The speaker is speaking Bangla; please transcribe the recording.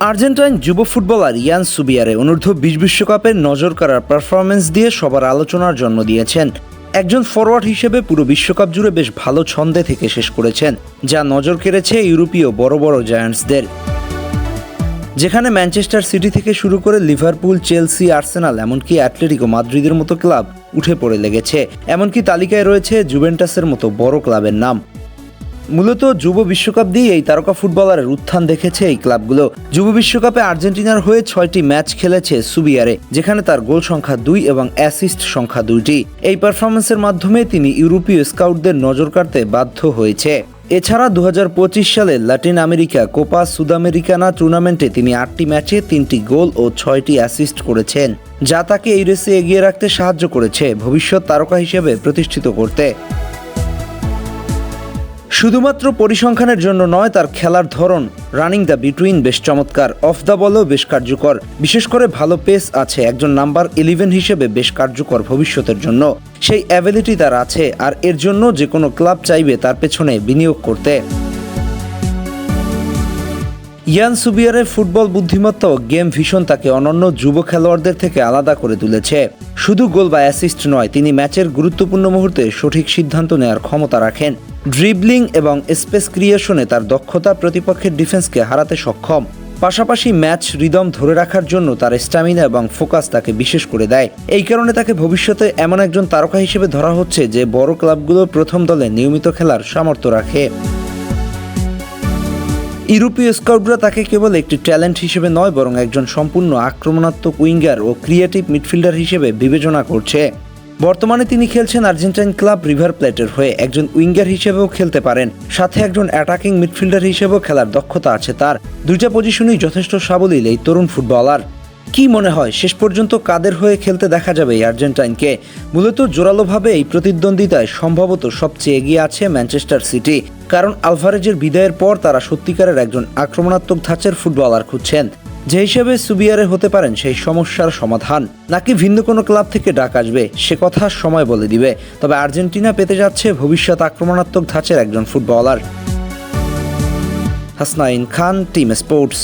আর্জেন্টাইন যুব ফুটবলার ইয়ান সুবিয়ারে অনূর্ধ্ব বিশ বিশ্বকাপের নজর করার পারফরমেন্স দিয়ে সবার আলোচনার জন্ম দিয়েছেন। একজন ফরওয়ার্ড হিসেবে পুরো বিশ্বকাপ জুড়ে বেশ ভালো ছন্দে থেকে শেষ করেছেন, যা নজর কেড়েছে ইউরোপীয় বড় বড় জায়ান্টসদের। যেখানে ম্যানচেস্টার সিটি থেকে শুরু করে লিভারপুল, চেলসি, আর্সেনাল, এমনকি অ্যাটলেটিকো মাদ্রিদের মতো ক্লাব উঠে পড়ে লেগেছে। এমনকি তালিকায় রয়েছে জুভেন্টাসের মতো বড় ক্লাবের নাম। মূলত যুব বিশ্বকাপ দিয়ে এই তারকা ফুটবলারের উত্থান দেখেছে এই ক্লাবগুলো। যুব বিশ্বকাপে আর্জেন্টিনার হয়ে ছয়টি ম্যাচ খেলেছে সুবিয়ারে, যেখানে তার গোল সংখ্যা দুই এবং অ্যাসিস্ট সংখ্যা দুইটি। এই পারফরমেন্সের মাধ্যমে তিনি ইউরোপীয় স্কাউটদের নজর কাড়তে বাধ্য হয়েছে। এছাড়া দু পঁচিশ সালে লাতিন আমেরিকা কোপা সুদামেরিকানা টুর্নামেন্টে তিনি আটটি ম্যাচে তিনটি গোল ও ছয়টি অ্যাসিস্ট করেছেন, যা তাকে এই রেসে এগিয়ে রাখতে সাহায্য করেছে ভবিষ্যৎ তারকা হিসেবে প্রতিষ্ঠিত করতে। শুধুমাত্র পরিসংখ্যানের জন্য নয়, তার খেলার ধরন রানিং দ্য বিটুইন বেশ চমৎকার অফ দ্য বলও বেশ কার্যকর। বিশেষ করে ভালো পেস আছে, একজন নাম্বার ইলেভেন হিসেবে বেশ কার্যকর ভবিষ্যতের জন্য। সেই অ্যাবিলিটি তার আছে, আর এর জন্য যে কোনো ক্লাব চাইবে তার পেছনে বিনিয়োগ করতে। ইয়ান সুবিয়ারের ফুটবল বুদ্ধিমত্তা ও গেম ভিশন তাকে অনন্য যুব খেলোয়াড়দের থেকে আলাদা করে তুলেছে। শুধু গোল বা অ্যাসিস্ট নয়, তিনি ম্যাচের গুরুত্বপূর্ণ মুহূর্তে সঠিক সিদ্ধান্ত নেওয়ার ক্ষমতা রাখেন। ড্রিবলিং এবং স্পেস ক্রিয়েশনে তার দক্ষতা প্রতিপক্ষের ডিফেন্সকে হারাতে সক্ষম। পাশাপাশি ম্যাচ রিদম ধরে রাখার জন্য তার স্ট্যামিনা এবং ফোকাস তাকে বিশেষ করে দেয়। এই কারণে তাকে ভবিষ্যতে এমন একজন তারকা হিসেবে ধরা হচ্ছে যে বড় ক্লাবগুলো প্রথম দলে নিয়মিত খেলার সামর্থ্য রাখে। ইউরোপীয় স্কাউটরা তাকে কেবল একটি ট্যালেন্ট হিসেবে নয়, বরং একজন সম্পূর্ণ আক্রমণাত্মক উইঙ্গার ও ক্রিয়েটিভ মিডফিল্ডার হিসেবে বিবেচনা করছে। বর্তমানে তিনি খেলছেন আর্জেন্টাইন ক্লাব রিভার প্লেটের হয়ে একজন উইঙ্গার হিসেবেও খেলতে পারেন। সাথে একজন অ্যাটাকিং মিডফিল্ডার হিসেবেও খেলার দক্ষতা আছে তার। দুইটা পজিশনই যথেষ্ট সাবলীল এই তরুণ ফুটবলার। কি মনে হয়, শেষ পর্যন্ত কাদের হয়ে খেলতে দেখা যাবে এই আর্জেন্টাইনকে? মূলত জোরালোভাবে এই প্রতিদ্বন্দ্বিতায় সম্ভবত সবচেয়ে এগিয়ে আছে ম্যানচেস্টার সিটি, কারণ আলভারেজের বিদায়ের পর তারা সত্যিকারের একজন আক্রমণাত্মক ধাঁচের ফুটবলার খুঁজছেন। যে হিসেবে সুবিয়ারে হতে পারেন সেই সমস্যার সমাধান, নাকি ভিন্ন কোনো ক্লাব থেকে ডাক আসবে, সে কথা সময় বলে দিবে। তবে আর্জেন্টিনা পেতে যাচ্ছে ভবিষ্যৎ আক্রমণাত্মক ধাঁচের একজন footballer. Hasnain Khan, team sports.